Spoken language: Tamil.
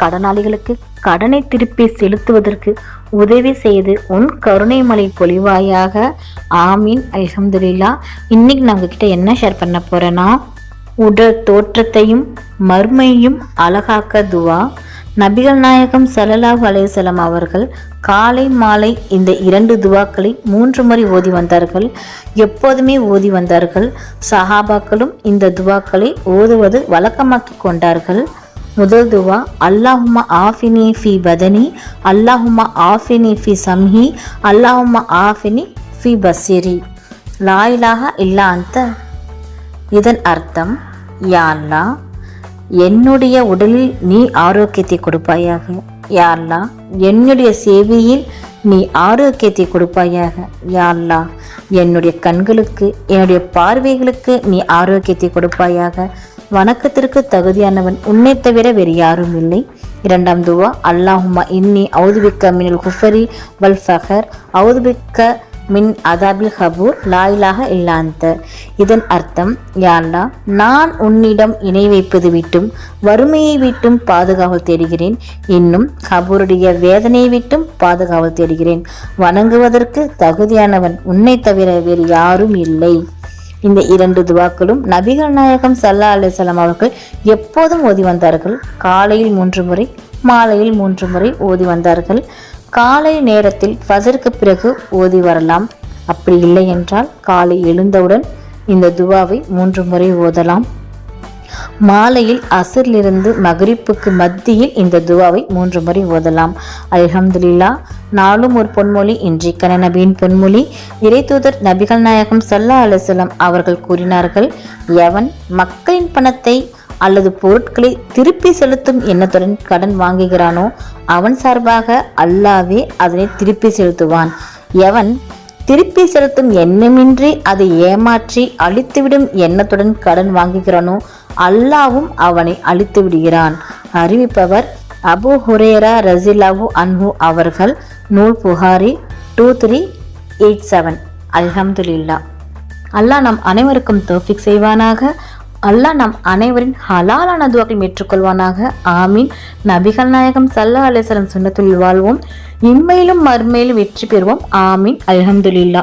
கடனாளிகளுக்கு கடனை திருப்பி செலுத்துவதற்கு உதவி செய்து உன் கருணை மலை பொழிவாயாக ஆமீன். அலமதுல்லா இன்னைக்கு நான் உங்ககிட்ட என்ன ஷேர் பண்ண போறேன்னா உடல் தோற்றத்தையும் மர்மையும் அழகாக்க துவா. நபிகள் நாயகம் ஸல்லல்லாஹு அலைஹி அவர்கள் காலை மாலை இந்த இரண்டு துவாக்களை மூன்று முறை ஓதி வந்தார்கள். எப்போதுமே ஓதி வந்தார்கள். சஹாபாக்களும் இந்த துவாக்களை ஓதுவது வழக்கமாக்கி கொண்டார்கள். முதல் துவா அல்லாஹுமா ஆஃபினி ஃபி பதனி அல்லாஹுமா ஆஃபினி ஃபி சம்ஹி அல்லாஹுமா ஆஃபினி ஃபி பசிரி. லாயிலாக இல்லா அந்த இதன் அர்த்தம் யா என்னுடைய உடலில் நீ ஆரோக்கியத்தை கொடுப்பாயாக. யா என்னுடைய சேவையில் நீ ஆரோக்கியத்தை கொடுப்பாயாக. யா என்னுடைய கண்களுக்கு என்னுடைய பார்வைகளுக்கு நீ ஆரோக்கியத்தை கொடுப்பாயாக. வணக்கத்திற்கு தகுதியானவன் உன்னை தவிர வேறு யாரும் இல்லை. இரண்டாம் துவா அல்லாஹுமா இன்னி அவுதுபிக்க மினல் குஃபரி வல் ஃபஹர் அவுதுபிக்க மின் அதாபில் ஹபூர் லாயிலாக இல்லாந்த இதன் அர்த்தம் யாழ்லா நான் உன்னிடம் இணை வைப்பது விட்டும் வறுமையை விட்டும் பாதுகாவல் தேடுகிறேன். இன்னும் ஹபூருடைய வேதனையை விட்டும் பாதுகாவல் தேடுகிறேன். வணங்குவதற்கு தகுதியானவன் உன்னை தவிர வேறு யாரும் இல்லை. இந்த இரண்டு துவாக்களும் நபிகள் நாயகம் சல்லா அலிசல்லாம் அவர்கள் எப்போதும் ஓதி வந்தார்கள். காலையில் மூன்று முறை மாலையில் மூன்று முறை ஓதி வந்தார்கள். காலை நேரத்தில் ஃபஜருக்கு பிறகு ஓதி வரலாம். அப்படி இல்லை என்றால் காலை எழுந்தவுடன் இந்த துவாவை மூன்று முறை ஓதலாம். மாலையில் அசரிலிருந்து மகரிப்புக்கு மத்தியில் இந்த துவாவை மூன்று முறை ஓதலாம். அல்ஹம்துலில்லா நாளும் ஒரு பொன்மொழி இன்றைக்கான நபியின் பொன்மொழி. இறைத்தூதர் நபிகள் நாயகம் சல்லா அலுவலம் அவர்கள் கூறினார்கள் எவன் மக்களின் பணத்தை அல்லது பொருட்களை திருப்பி செலுத்தும் எண்ணத்துடன் கடன் வாங்குகிறானோ அவன் சார்பாக அல்லாவே அதனை திருப்பி செலுத்துவான். எவன் திருப்பி செலுத்தும் எண்ணமின்றி அதை ஏமாற்றி அழித்துவிடும் எண்ணத்துடன் கடன் வாங்குகிறானோ அல்லாவும் அவனை அழித்து விடுகிறான். அறிவிப்பவர் அபு ஹுரேரா ரசிலாவு அன்ஹு அவர்கள். நூல் Bukhari two three eight seven அல்ஹம்துலில்லா அல்லாஹ் நம் அனைவருக்கும் தோஃபிக் செய்வானாக. அல்லாஹ் நம் அனைவரின் ஹலாலான துவாக்கள் ஏற்றுக்கொள்வானாக. ஆமீன். நபிகள் நாயகம் சல்லா அலிஸ்லம் சுண்ணத்துள் வாழ்வோம். இன்மையிலும் மறுமையிலும் வெற்றி பெறுவோம். ஆமீன். அல்ஹம்துலில்லா